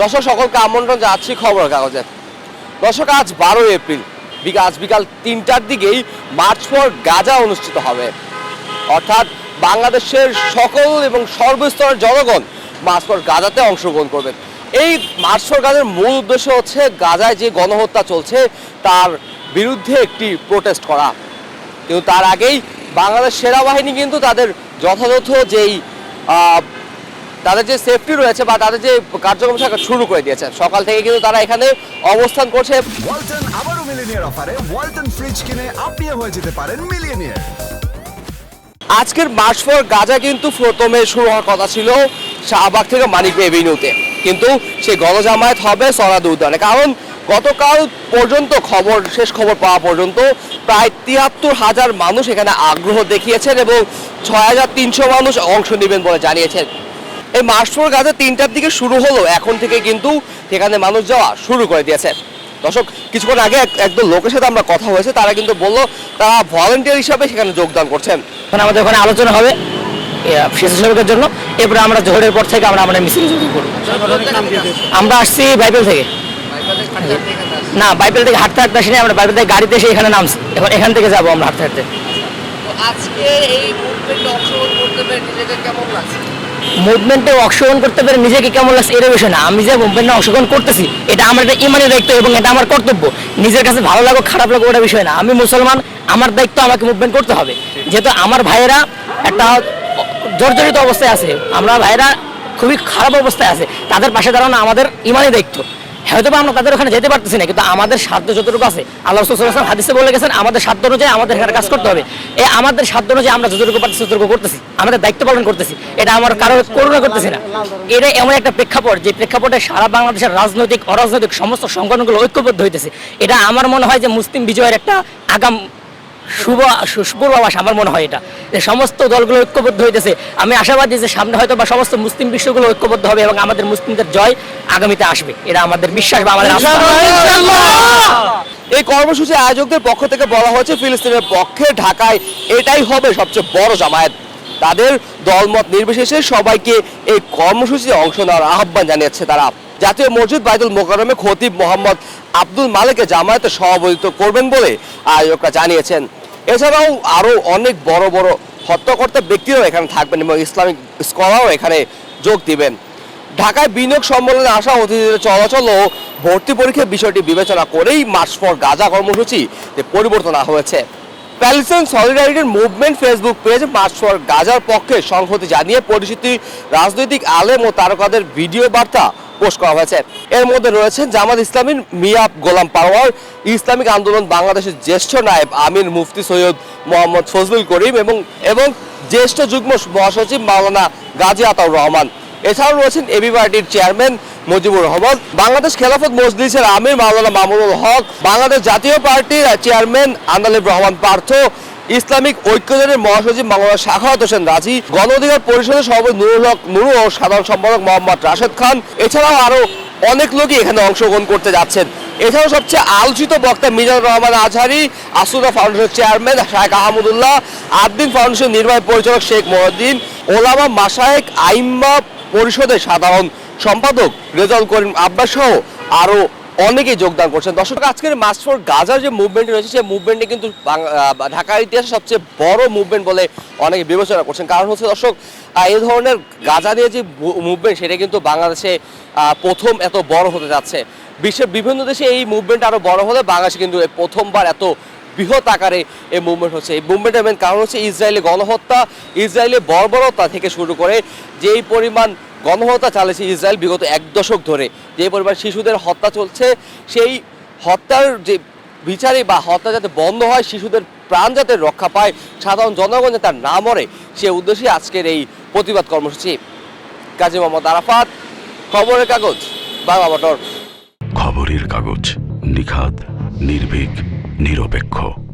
দর্শক, সকলকে আমন্ত্রণ যাচ্ছি খবর কাগজে দর্শক, আজ বারোই এপ্রিল। আজ বিকাল তিনটার দিকেই মার্চ ফর গাজা অনুষ্ঠিত হবে। অর্থাৎ বাংলাদেশের সকল এবং সর্বস্তরের জনগণ মার্চ ফর গাজাতে অংশগ্রহণ করবেন। এই মার্চ ফর গাজার মূল উদ্দেশ্য হচ্ছে গাজায় যে গণহত্যা চলছে, তার বিরুদ্ধে একটি প্রোটেস্ট করা। কিন্তু তার আগেই বাংলাদেশ সেনাবাহিনী কিন্তু তাদের যথাযথ যেই তাদের যে সেফটি রয়েছে বা তাদের যে কার্যক্রম সেটা শুরু করে দিয়েছে। সকাল থেকে কিন্তু তারা এখানে অবস্থান করছে। ওয়ালটন আবারও মিলিনিয়ার অফারে। ওয়ালটন ফ্রিজ কিনে আপনিও হয়ে যেতে পারেন মিলিয়নিয়ার আজকের মার্চ ফর গাজা কিন্তু প্রথমে শুরু হওয়ার কথা ছিল শাহবাগ থেকে মানিক এভিনিউতে। কিন্তু সেই গণজামায়াত হবে সরাদ উদ্যানে। কারণ গতকাল পর্যন্ত খবর শেষ খবর পাওয়া পর্যন্ত প্রায় তিয়াত্তর হাজার মানুষ এখানে আগ্রহ দেখিয়েছেন এবং ছয় হাজার তিনশো মানুষ অংশ নেবেন বলে জানিয়েছেন। এই মার্চ ফর গাজা তিনটার দিকে শুরু হলো। এখন থেকে কিন্তু সেখানে মানুষ যাওয়া শুরু করে দিয়েছে। দর্শক কিছুক্ষণ আগে একদম লোকের সাথে আমরা কথা হয়েছে তারা কিন্তু বলল তারা ভলেন্টিয়ার হিসাবে সেখানে যোগদান করছেন। এখন আমাদের ওখানে আলোচনা হবে স্বেচ্ছাসেবকের জন্য। এরপরে আমরা জোহরের পর থেকে আমরা আমরা মিছিল যোগ করব। আমরা আসছি বাইবেল থেকে। না বাইবেল থেকে হাঁটতে হাঁটতে আসিনি আমরা বাইবেল থেকে গাড়িতে এসে এখানে নামছি। এখন এখান থেকে যাব আমরা হাঁটতে হাঁটতে। আজকে এই মুভমেন্টে অংশগ্রহণ করতে পেরে নিজেকে কেমন লাগছে? মুভমেন্টে অংশগ্রহণ করতে পেরে নিজেকে কেমন লাগছে এর বিষয় না। আমি যে মুভমেন্টে অংশগ্রহণ করতেছি, এটা আমার একটা ইমানের দায়িত্ব এবং এটা আমার কর্তব্য। নিজের কাছে ভালো লাগো, খারাপ লাগো, ওটা বিষয় না। আমি মুসলমান, আমার দায়িত্ব আমাকে মুভমেন্ট করতে হবে। যেহেতু আমার ভাইয়েরা একটা জর্জরিত অবস্থায় আছে, আমরা ভাইয়েরা খুবই খারাপ অবস্থায় আছে। তাদের পাশে দাঁড়ানো আমাদের ইমানের দায়িত্ব। হয়তো আমরা তাদের ওখানে যেতে পারতেছি না, কিন্তু আমাদের সাধ্য যতটুকু আছে, আল্লাহ হাদিসে বলে গেছেন, আমাদের সাধ্য অনুযায়ী আমাদের এখানে কাজ করতে হবে। এ আমাদের সাধ্য অনুযায়ী আমরা যতটুকু পারতেছি ততটুকু করতেছি, আমাদের দায়িত্ব পালন করতেছি। এটা আমার কারও করুণা করতেছি না। এটা এমন একটা প্রেক্ষাপট, যে প্রেক্ষাপটে সারা বাংলাদেশের রাজনৈতিক, অরাজনৈতিক সমস্ত সংগঠনগুলো ঐক্যবদ্ধ হইতেছে। এটা আমার মনে হয় যে মুসলিম বিজয়ের একটা আগাম শুভ সু- সুপূর্বাভাস আমার মনে হয় এটা। যে সমস্ত দলগুলো ঐক্যবদ্ধ হইতেছে আমি আশাবাদী যে সামনে হয়তো বা সমস্ত মুসলিম বিশ্বগুলো ঐক্যবদ্ধ হবে এবং আমাদের মুসলিমদের জয় আগামীতে আসবে। এটা আমাদের বিশ্বাস বা আমাদের এই কর্মসূচি আয়োজকদের পক্ষ থেকে বলা হয়েছে ফিলিস্তিনের পক্ষে ঢাকায় এটাই হবে সবচেয়ে বড় জামায়াত। তাদের দলমত নির্বিশেষে সবাইকে এই কর্মসূচিতে অংশ নেওয়ার আহ্বান জানিয়েছে তারা। জাতীয় মসজিদ বাইতুল মোকারমে খতিব মোহাম্মদ আব্দুল মালিককে জামায়াতে সভাপতিত্ব করবেন বলে আয়োজকরা জানিয়েছেন। এছাড়াও আরও অনেক বড় বড় হত্যাকর্তা ব্যক্তিরাও এখানে থাকবেন এবং ইসলামিক স্কলারও এখানে যোগ দিবেন। ঢাকায় বিনিয়োগ সম্মেলনে আসা অতিথিদের চলাচল ও ভর্তি পরীক্ষার বিষয়টি বিবেচনা করেই মার্চ ফর গাজা কর্মসূচি পরিবর্তন হয়েছে। Palestine সলিডারিটির movement Facebook page march for গাজার পক্ষে সংহতি জানিয়ে পরিচিতি রাজনৈতিক আলেম ও তারকাদের ভিডিও বার্তা পোস্ট করা হয়েছে। এর মধ্যে রয়েছেন জামাত ইসলামীর মিয়াব গোলাম পারওয়ার, ইসলামিক আন্দোলন বাংলাদেশের জ্যেষ্ঠ নায়েব আমির মুফতি সৈয়দ মোহাম্মদ ফজলুল করিম এবং এবং জ্যেষ্ঠ যুগ্ম মহাসচিব মাওলানা গাজী আতাউর রহমান। এছাড়াও রয়েছেন এবি পার্টির চেয়ারম্যান মুজিবুর রহমান, বাংলাদেশ খেলাফত মজলিসের আমির মাওলানা মামুনুল হক, বাংলাদেশ জাতীয় পার্টির চেয়ারম্যান আন্দালিব রহমান পার্থ ইসলামিক ঐক্যজনের মহাসচিব মাওলানা শাখাওয়াত হোসেন রাজি। গণ অধিকার পরিষদের সভাপতি নুরুল হক নুরু ও সাধারণ সম্পাদক মোহাম্মদ রাশেদ খান। এছাড়াও আরও অনেক লোকই এখানে অংশগ্রহণ করতে যাচ্ছেন। এছাড়াও সবচেয়ে আলোচিত বক্তা মিজানুর রহমান আজহারি আসুদা ফাউন্ডেশনের চেয়ারম্যান শাহেখ আহমদুল্লাহ আদ্দিন ফাউন্ডেশন নির্বাহী পরিচালক শেখ মহিউদ্দিন, ওলামা মাসায়েক আইম্মা পরিষদের সাধারণ সম্পাদক রেজাউল করিম আব্বাস সহ আরও অনেকেই যোগদান করছেন। দর্শক, আজকের মাস ফর গাজার যে মুভমেন্ট রয়েছে, সেই মুভমেন্টে কিন্তু ঢাকার ইতিহাসে সবচেয়ে বড় মুভমেন্ট বলে অনেকে বিবেচনা করছেন। কারণ হচ্ছে, দর্শক এ এই ধরনের গাজা দিয়ে যে মুভমেন্ট সেটা কিন্তু বাংলাদেশে প্রথম এত বড় হতে যাচ্ছে। বিশ্বের বিভিন্ন দেশে এই মুভমেন্ট আরও বড় হলে বাংলাদেশে কিন্তু প্রথমবার এত বৃহৎ আকারে এই মুভমেন্ট হচ্ছে। এই মুভমেন্টের মেন কারণ হচ্ছে ইসরায়েলি গণহত্যা। ইসরায়েলি বর্বরতা থেকে শুরু করে যেই পরিমাণ গণহত্যা চালিয়েছে ইসরায়েল বিগত এক দশক ধরে যে পরিমাণ শিশুদের হত্যা চলছে, সেই হত্যার যে বিচারে বা হত্যা যাতে বন্ধ হয়, শিশুদের প্রাণ যাতে রক্ষা পায়, সাধারণ জনগণ যাতে না মরে, সে উদ্দেশ্যে আজকের এই প্রতিবাদ কর্মসূচি। কাজী মোহাম্মদ আরাফাত, খবরের কাগজ, বাংলা খবরের কাগজ নিখাদ নির্ভীক। নিরপেক্ষ।